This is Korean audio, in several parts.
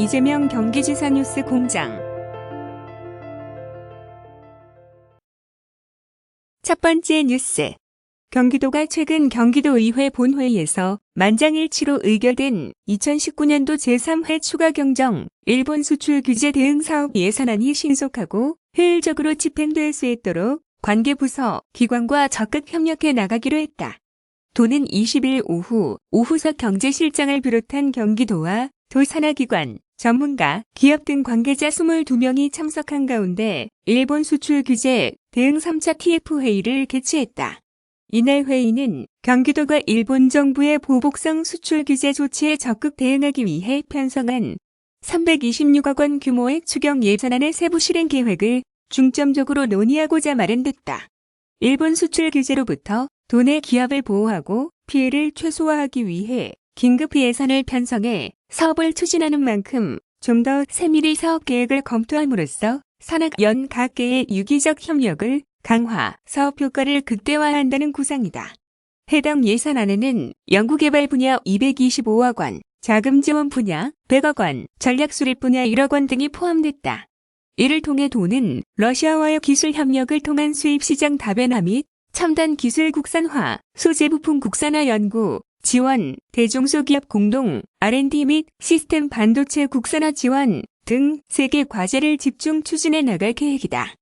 이재명 경기지사 뉴스 공장. 첫 번째 뉴스. 경기도가 최근 경기도의회 본회의에서 만장일치로 의결된 2019년도 제3회 추가 경정 일본 수출 규제 대응 사업 예산안이 신속하고 효율적으로 집행될 수 있도록 관계 부서, 기관과 적극 협력해 나가기로 했다. 도는 20일 오후 오후석 경제실장을 비롯한 경기도와 도산하기관, 전문가, 기업 등 관계자 22명이 참석한 가운데 일본 수출 규제 대응 3차 TF 회의를 개최했다. 이날 회의는 경기도가 일본 정부의 보복성 수출 규제 조치에 적극 대응하기 위해 편성한 326억 원 규모의 추경 예산안의 세부 실행 계획을 중점적으로 논의하고자 마련됐다. 일본 수출 규제로부터 도내 기업을 보호하고 피해를 최소화하기 위해 긴급 예산을 편성해 사업을 추진하는 만큼 좀 더 세밀히 사업 계획을 검토함으로써 산학 연 각계의 유기적 협력을 강화, 사업 효과를 극대화한다는 구상이다. 해당 예산안에는 연구개발 분야 225억 원, 자금 지원 분야 100억 원, 전략 수립 분야 1억 원 등이 포함됐다. 이를 통해 도는 러시아와의 기술 협력을 통한 수입 시장 다변화 및 첨단 기술 국산화, 소재 부품 국산화 연구, 지원, 대중소기업 공동, R&D 및 시스템 반도체 국산화 지원 등 세계 과제를 집중 추진해 나갈 계획이다.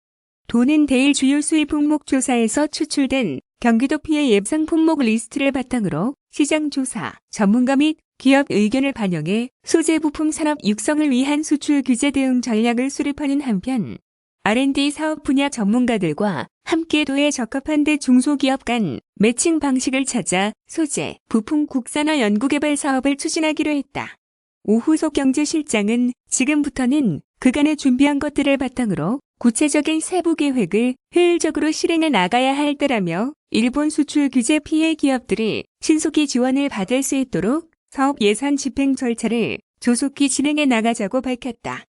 도는 대일 주요 수입 품목 조사에서 추출된 경기도 피해 예상 품목 리스트를 바탕으로 시장 조사, 전문가 및 기업 의견을 반영해 소재 부품 산업 육성을 위한 수출 규제 대응 전략을 수립하는 한편 R&D 사업 분야 전문가들과 함께 도에 적합한 데 중소기업 간 매칭 방식을 찾아 소재, 부품 국산화 연구개발 사업을 추진하기로 했다. 오후석 경제실장은 지금부터는 그간에 준비한 것들을 바탕으로 구체적인 세부 계획을 효율적으로 실행해 나가야 할 때라며 일본 수출 규제 피해 기업들이 신속히 지원을 받을 수 있도록 사업 예산 집행 절차를 조속히 진행해 나가자고 밝혔다.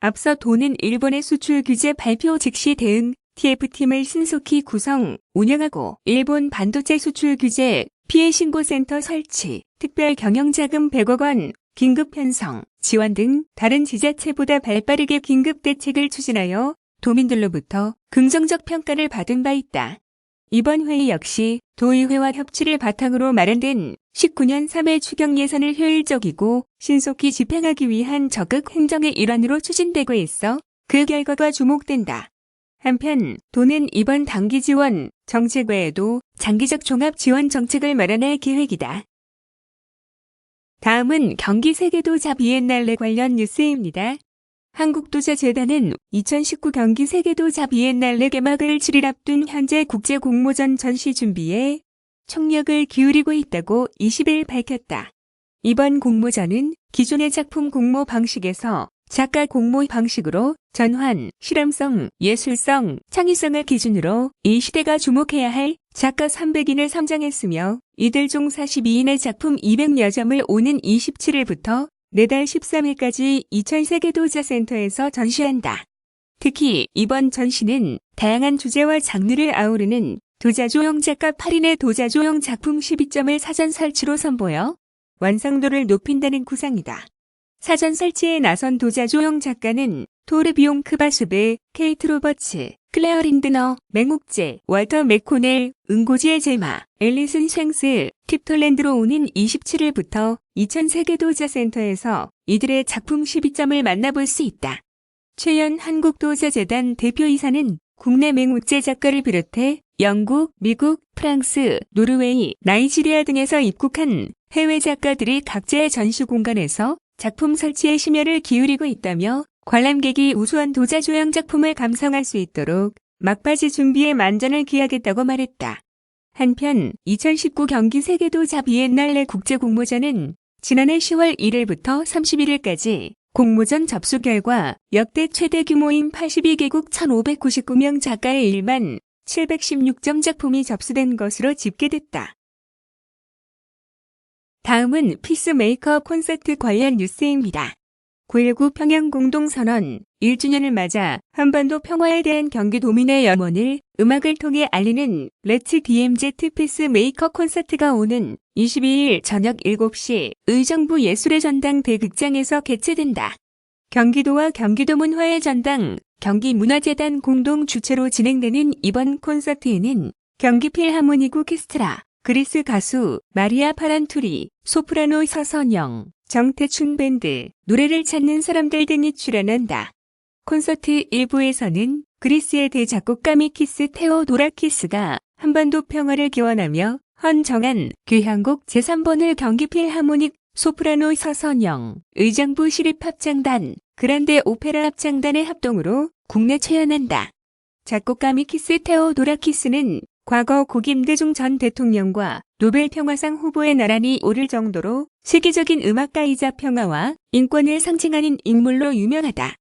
앞서 도는 일본의 수출 규제 발표 즉시 대응 TF팀을 신속히 구성, 운영하고 일본 반도체 수출 규제 피해 신고센터 설치, 특별 경영자금 100억 원, 긴급 편성, 지원 등 다른 지자체보다 발빠르게 긴급 대책을 추진하여 도민들로부터 긍정적 평가를 받은 바 있다. 이번 회의 역시 도의회와 협치를 바탕으로 마련된 19년 3회 추경 예산을 효율적이고 신속히 집행하기 위한 적극 행정의 일환으로 추진되고 있어 그 결과가 주목된다. 한편 도는 이번 단기 지원 정책 외에도 장기적 종합 지원 정책을 마련할 계획이다. 다음은 경기 세계도자 비엔날레 관련 뉴스입니다. 한국도자재단은 2019 경기 세계도자 비엔날레 개막을 7일 앞둔 현재 국제 공모전 전시 준비에 총력을 기울이고 있다고 20일 밝혔다. 이번 공모전은 기존의 작품 공모 방식에서 작가 공모 방식으로 전환, 실험성, 예술성, 창의성을 기준으로 이 시대가 주목해야 할 작가 300인을 선정했으며 이들 중 42인의 작품 200여 점을 오는 27일부터 내달 13일까지 이천세계도자센터에서 전시한다. 특히 이번 전시는 다양한 주제와 장르를 아우르는 도자조형 작가 8인의 도자조형 작품 12점을 사전 설치로 선보여 완성도를 높인다는 구상이다. 사전 설치에 나선 도자 조형 작가는 토르비용 크바수베, 케이트 로버츠, 클레어 린드너, 맹욱제, 월터 맥코넬, 응고지의 제마, 앨리슨 쉥스, 팁톨랜드로 오는 27일부터 2000세계 도자센터에서 이들의 작품 12점을 만나볼 수 있다. 최연 한국도자재단 대표이사는 국내 맹욱제 작가를 비롯해 영국, 미국, 프랑스, 노르웨이, 나이지리아 등에서 입국한 해외 작가들이 각자의 전시 공간에서 작품 설치에 심혈을 기울이고 있다며 관람객이 우수한 도자 조형 작품을 감상할 수 있도록 막바지 준비에 만전을 기하겠다고 말했다. 한편 2019 경기 세계도자 비엔날레 국제공모전은 지난해 10월 1일부터 31일까지 공모전 접수 결과 역대 최대 규모인 82개국 1,599명 작가의 1만 716점 작품이 접수된 것으로 집계됐다. 다음은 피스메이커 콘서트 관련 뉴스입니다. 9.19 평양 공동선언 1주년을 맞아 한반도 평화에 대한 경기도민의 염원을 음악을 통해 알리는 레츠 DMZ 피스메이커 콘서트가 오는 22일 저녁 7시 의정부 예술의 전당 대극장에서 개최된다. 경기도와 경기도문화의 전당, 경기문화재단 공동 주최로 진행되는 이번 콘서트에는 경기 필하모닉 오케스트라, 그리스 가수 마리아 파란투리, 소프라노 서선영, 정태춘 밴드, 노래를 찾는 사람들 등이 출연한다. 콘서트 1부에서는 그리스의 대작곡가 미키스 테오도라키스가 한반도 평화를 기원하며 헌정한 교향곡 제3번을 경기 필 하모닉 소프라노 서선영, 의정부 시립합창단, 그란데 오페라 합창단의 합동으로 국내 초연한다. 작곡가 미키스 테오도라키스는 과거 고김대중 전 대통령과 노벨 평화상 후보에 나란히 오를 정도로 세계적인 음악가이자 평화와 인권을 상징하는 인물로 유명하다.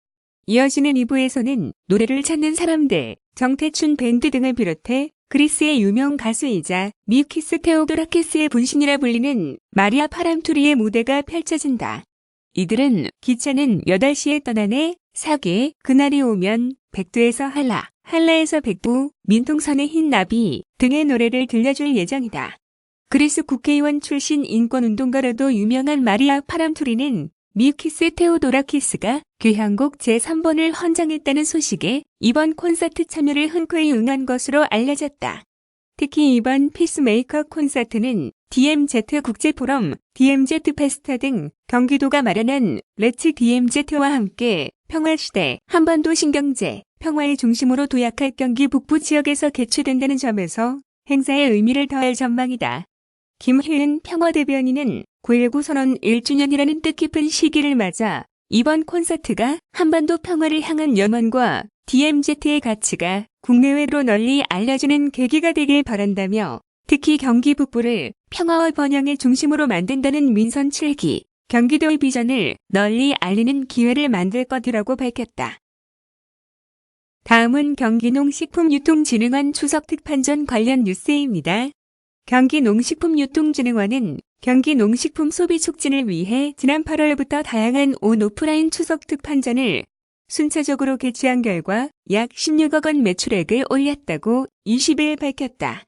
이어지는 2부에서는 노래를 찾는 사람들, 정태춘 밴드 등을 비롯해 그리스의 유명 가수이자 미키스 테오도라키스의 분신이라 불리는 마리아 파람투리의 무대가 펼쳐진다. 이들은 기차는 8시에 떠나네 사계, 그날이 오면 백두에서 한라, 한라에서 백부, 민통선의 흰 나비 등의 노래를 들려줄 예정이다. 그리스 국회의원 출신 인권운동가로도 유명한 마리아 파람투리는 미키스 테오도라키스가 교향곡 제3번을 헌정했다는 소식에 이번 콘서트 참여를 흔쾌히 응한 것으로 알려졌다. 특히 이번 피스메이커 콘서트는 DMZ 국제포럼, DMZ 페스타 등 경기도가 마련한 레츠 DMZ와 함께 평화시대, 한반도 신경제, 평화의 중심으로 도약할 경기 북부 지역에서 개최된다는 점에서 행사의 의미를 더할 전망이다. 김희은 평화대변인은 9.19 선언 1주년이라는 뜻깊은 시기를 맞아 이번 콘서트가 한반도 평화를 향한 염원과 DMZ의 가치가 국내외로 널리 알려지는 계기가 되길 바란다며 특히 경기 북부를 평화와 번영의 중심으로 만든다는 민선 7기 경기도의 비전을 널리 알리는 기회를 만들 것이라고 밝혔다. 다음은 경기농식품유통진흥원 추석 특판전 관련 뉴스입니다. 경기농식품유통진흥원은 경기농식품 소비 촉진을 위해 지난 8월부터 다양한 온 오프라인 추석 특판전을 순차적으로 개최한 결과 약 16억 원 매출액을 올렸다고 20일 밝혔다.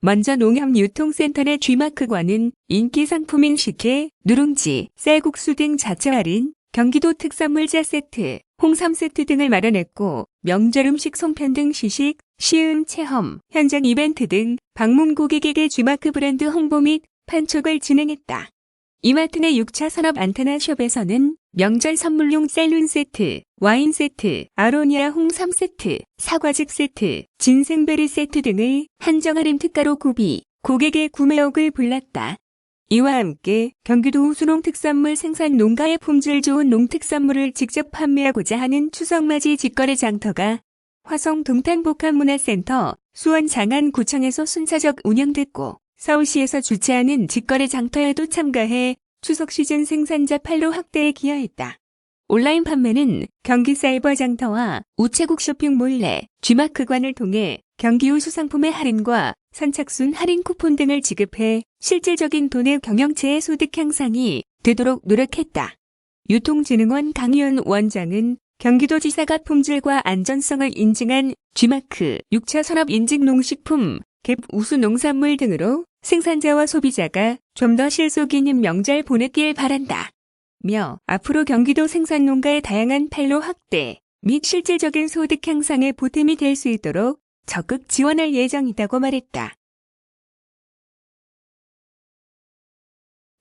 먼저 농협유통센터 내 G마크관은 인기 상품인 식혜, 누룽지, 쌀국수 등 자체 할인, 경기도 특산물자 세트, 홍삼 세트 등을 마련했고 명절 음식 송편 등 시식, 시음 체험, 현장 이벤트 등 방문 고객에게 G마크 브랜드 홍보 및 판촉을 진행했다. 이마트 내 6차 산업 안테나 숍에서는 명절 선물용 셀룬 세트, 와인 세트, 아로니아 홍삼 세트, 사과즙 세트, 진생베리 세트 등을 한정 할인 특가로 구비, 고객의 구매억을 불렀다. 이와 함께 경기도 우수농 특산물 생산 농가의 품질 좋은 농특산물을 직접 판매하고자 하는 추석맞이 직거래 장터가 화성 동탄복합문화센터 수원 장안구청에서 순차적 운영됐고 서울시에서 주최하는 직거래 장터에도 참가해 추석 시즌 생산자 판로 확대에 기여했다. 온라인 판매는 경기 사이버 장터와 우체국 쇼핑몰 내 G마크관을 통해 경기 후 수상품의 할인과 선착순 할인 쿠폰 등을 지급해 실질적인 돈의 경영체의 소득 향상이 되도록 노력했다. 유통진흥원 강희연 원장은 경기도지사가 품질과 안전성을 인증한 G마크 6차 산업 인증 농식품, 갭 우수 농산물 등으로 생산자와 소비자가 좀 더 실속 있는 명절 보냈길 바란다. 며 앞으로 경기도 생산 농가의 다양한 판로 확대 및 실질적인 소득 향상에 보탬이 될 수 있도록 적극 지원할 예정이라고 말했다.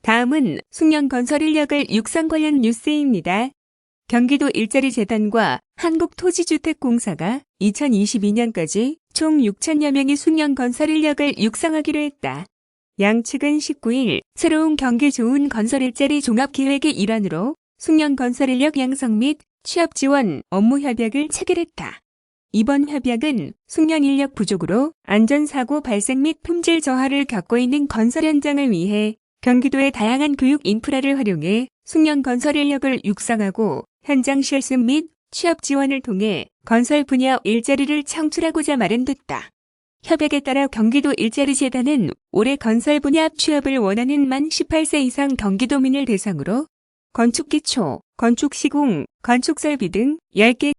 다음은 숙련건설 인력을 육성 관련 뉴스입니다. 경기도 일자리 재단과 한국토지주택공사가 2022년까지 총 6천여 명의 숙련건설 인력을 육성하기로 했다. 양측은 19일 새로운 경기 좋은 건설 일자리 종합계획의 일환으로 숙련건설 인력 양성 및 취업 지원 업무 협약을 체결했다. 이번 협약은 숙련 인력 부족으로 안전사고 발생 및 품질 저하를 겪고 있는 건설 현장을 위해 경기도의 다양한 교육 인프라를 활용해 숙련 건설 인력을 육성하고 현장 실습 및 취업 지원을 통해 건설 분야 일자리를 창출하고자 마련됐다. 협약에 따라 경기도 일자리재단은 올해 건설 분야 취업을 원하는 만 18세 이상 경기도민을 대상으로 건축기초, 건축시공, 건축설비 등 10개